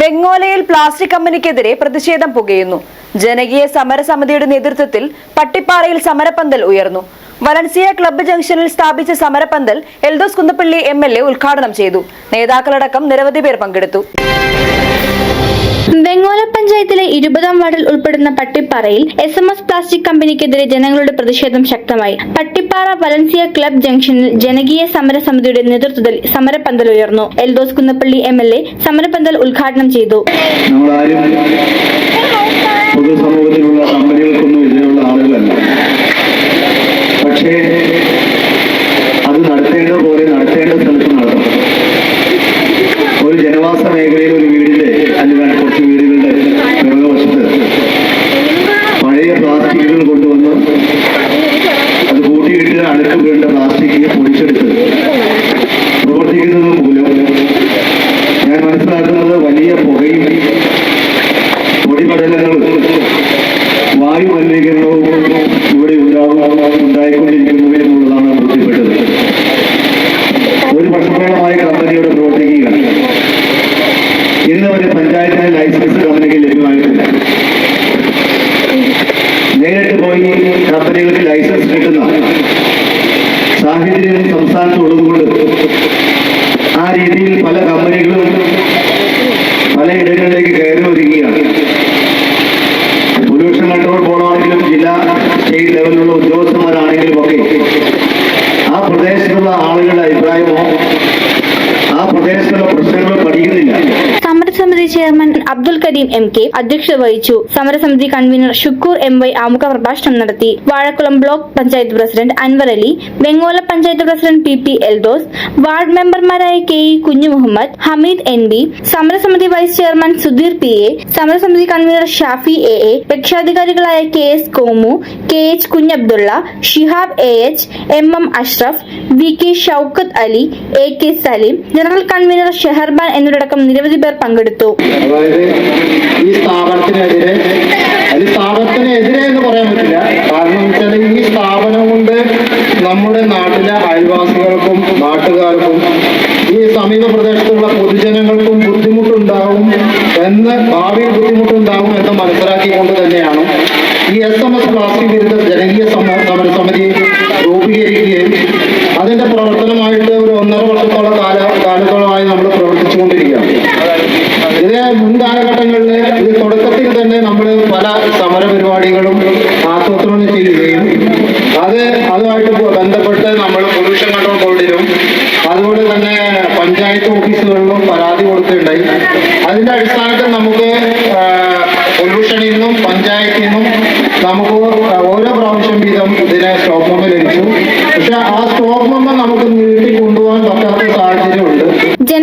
വെങ്ങോലയിൽ plastic കമ്പനിക്കെതിരെ പ്രതിഷേധം പുകയുന്നു. ജനകീയ സമരസമിതിയുടെ നേതൃത്വത്തിൽ പട്ടിപ്പാറയിൽ സമരപ്പന്തൽ ഉയർന്നു. വലൻസിയ ക്ലബ്ബ് ജംഗ്ഷനിൽ സ്ഥാപിച്ച സമരപ്പന്തൽ എൽദോസ് കുന്നപ്പള്ളി എം ഉദ്ഘാടനം ചെയ്തു. നേതാക്കളടക്കം നിരവധി പേർ പങ്കെടുത്തു. പഞ്ചായത്തിലെ ഇരുപതാം വാർഡിൽ ഉൾപ്പെടുന്ന പട്ടിപ്പാറയിൽ എസ് എം എസ് പ്ലാസ്റ്റിക് കമ്പനിക്കെതിരെ ജനങ്ങളുടെ പ്രതിഷേധം ശക്തമായി. പട്ടിപ്പാറ വലൻസിയ ക്ലബ് ജംഗ്ഷനിൽ ജനകീയ സമര സമിതിയുടെ നേതൃത്വത്തിൽ സമരപന്തൽ ഉയർന്നു. Eldhose Kunnappally M L A സമരപന്തൽ ഉദ്ഘാടനം ചെയ്തു. ഉണ്ടാകും ഉണ്ടായിക്കൊണ്ടിരിക്കുന്നു എന്നുള്ളതാണ് ബോധ്യപ്പെട്ടത് ഒരു വർഷത്തോളമായി കമ്പനിയുടെ പ്രവർത്തിക്കുകയാണ് ഇന്ന് വരെ പഞ്ചായത്തിന് ലൈസൻസ് കമ്പനിക്ക് ലഭ്യമായിട്ടില്ല. നേരിട്ട് പോയി കമ്പനികൾക്ക് ലൈസൻസ് കിട്ടുന്ന സാഹചര്യം സംസ്ഥാനത്തുള്ളതുകൊണ്ട് ആ രീതിയിൽ പല കമ്പനികളും പല ഇടങ്ങളിലേക്ക് കയറി വരികയാണ്. പൊല്യൂഷൻ കൺട്രോൾ ബോർഡാണെങ്കിലും ജില്ലാ സ്റ്റേറ്റ് ലെവലിലുള്ള ഉദ്യോഗസ്ഥന്മാരാണെങ്കിലും ഒക്കെ ആ പ്രദേശത്തുള്ള അഭിപ്രായമോ ആ സമരസമിതി chairman Abdul Kareem M K അധ്യക്ഷത വഹിച്ചു. സമരസമിതി കൺവീനർ ഷുക്കൂർ എം വൈ ആമുഖ പ്രഭാഷണം നടത്തി. Vazhakulam block panchayat president Anwar Ali Vengola panchayat president P P Eldhose ward മെമ്പർമാരായ K E Kunju Muhammad Hameed N B സമരസമിതി vice chairman Sudheer P A സമരസമിതി convener Shafi A A രക്ഷാധികാരികളായ K S Komu K H Kunjabdulla Shihab A H M M Ashraf V K Shoukath Ali A K Saleem general convener Sheharban എന്നിവരടക്കം നിരവധി പേർ പങ്കെടുത്തു. അതായത് ഈ സ്ഥാപനത്തിനെതിരെ അതിൽ സ്ഥാപനത്തിനെതിരെ എന്ന് പറയാൻ പറ്റില്ല. കാരണം വെച്ചാൽ ഈ സ്ഥാപനം കൊണ്ട് നമ്മുടെ നാട്ടിലെ അയൽവാസികൾക്കും നാട്ടുകാർക്കും ഈ സമീപ പ്രദേശത്തുള്ള പൊതുജനങ്ങൾക്കും ബുദ്ധിമുട്ടുണ്ടാവും എന്ന് ഭാവിയിൽ ബുദ്ധിമുട്ടുണ്ടാവും എന്ന് മനസ്സിലാക്കിക്കൊണ്ട് തന്നെയാണ് ഈ എസ് എം എസ് പ്ലാസ്റ്റിക് വിരുദ്ധ ജനകീയ സമര സമിതി രൂപീകരിക്കുകയും അതിന്റെ പ്രവർത്തനമായിട്ട് ഒരു ഒന്നര വർഷത്തോളം കാല കാലത്തോളമായി നമ്മൾ പല സമര പരിപാടികളും ആസൂത്രണം ചെയ്യുകയും അത് അതുമായിട്ട് ബന്ധപ്പെട്ട് നമ്മൾ പൊല്യൂഷൻ കൺട്രോൾ ബോർഡിലും അതുപോലെ തന്നെ പഞ്ചായത്ത് ഓഫീസുകളിലും പരാതി കൊടുക്കുകയുണ്ടായി അതിന്റെ അടിസ്ഥാനത്തിൽ നമുക്ക് പൊല്യൂഷനിൽ നിന്നും പഞ്ചായത്തിൽ നിന്നും നമുക്ക് ഓരോ പ്രാവശ്യം വീതം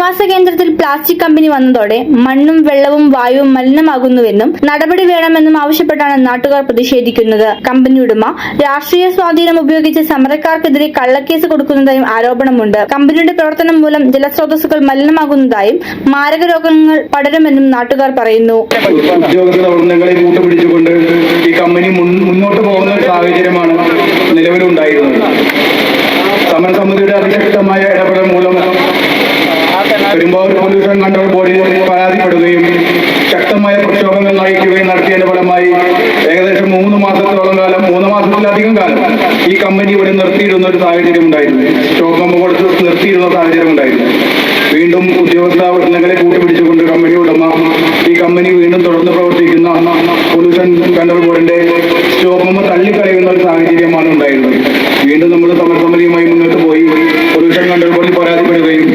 ജനവാസ കേന്ദ്രത്തിൽ പ്ലാസ്റ്റിക് കമ്പനി വന്നതോടെ മണ്ണും വെള്ളവും വായുവും മലിനമാകുന്നുവെന്നും നടപടി വേണമെന്നും ആവശ്യപ്പെട്ടാണ് നാട്ടുകാർ പ്രതിഷേധിക്കുന്നത്. കമ്പനി ഉടമ രാഷ്ട്രീയ സ്വാധീനം ഉപയോഗിച്ച് സമരക്കാർക്കെതിരെ കള്ളക്കേസ് കൊടുക്കുന്നതായും ആരോപണമുണ്ട്. കമ്പനിയുടെ പ്രവർത്തനം മൂലം ജലസ്രോതസ്സുകൾ മലിനമാകുന്നതായും മാരക രോഗങ്ങൾ പടരുമെന്നും നാട്ടുകാർ പറയുന്നു. കൂട്ടുപിടിച്ചുകൊണ്ട് ഈ കമ്പനി മുന്നോട്ട് പോകുന്ന സാഹചര്യമാണ് നിലവിലുണ്ടായിരുന്നത്. സമരസമിതിയുടെ അതിശക്തമായ പെരുമ്പാവൂർ പൊല്യൂഷൻ കൺട്രോൾ ബോർഡിൽ പരാതിപ്പെടുകയും ശക്തമായ പ്രക്ഷോഭങ്ങൾ നയിക്കുകയും നടത്തിയതിന്റെ ഫലമായി ഏകദേശം മൂന്ന് മാസത്തോളം കാലം മൂന്ന് മാസത്തിലധികം കാലം ഈ കമ്പനി ഇവിടെ നിർത്തിയിരുന്ന ഒരു സാഹചര്യം ഉണ്ടായിരുന്നു. സ്റ്റോക്ക് മെമ്പർ കൊടുത്ത് നിർത്തിയിരുന്ന സാഹചര്യം ഉണ്ടായിരുന്നു. വീണ്ടും ഉദ്യോഗസ്ഥ വൃന്ദങ്ങളെ കൂട്ടുപിടിച്ചുകൊണ്ട് കമ്പനി ഉടമ ഈ കമ്പനി വീണ്ടും തുടർന്ന് പ്രവർത്തിക്കുന്ന പൊല്യൂഷൻ കൺട്രോൾ ബോർഡിന്റെ സ്റ്റോക്ക് മെമ്പർ തള്ളിക്കളയുന്ന ഒരു സാഹചര്യമാണ് ഉണ്ടായിരുന്നത്. വീണ്ടും നമ്മൾ സമരസമിതിയുമായി മുന്നോട്ട് പോയി പൊല്യൂഷൻ കൺട്രോൾ ബോർഡിൽ പരാതിപ്പെടുകയും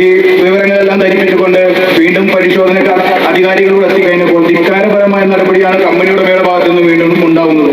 ഈ വിവരങ്ങളെല്ലാം ധരിപ്പിച്ചുകൊണ്ട് വീണ്ടും പരിശോധനയ്ക്ക് അധികാരികളോട് എത്തിക്കഴിഞ്ഞപ്പോൾ ധിക്കാരപരമായ നടപടിയാണ് കമ്പനിയുടെ മേലെ ഭാഗത്തു നിന്ന് വീണ്ടും ഉണ്ടാകുന്നത്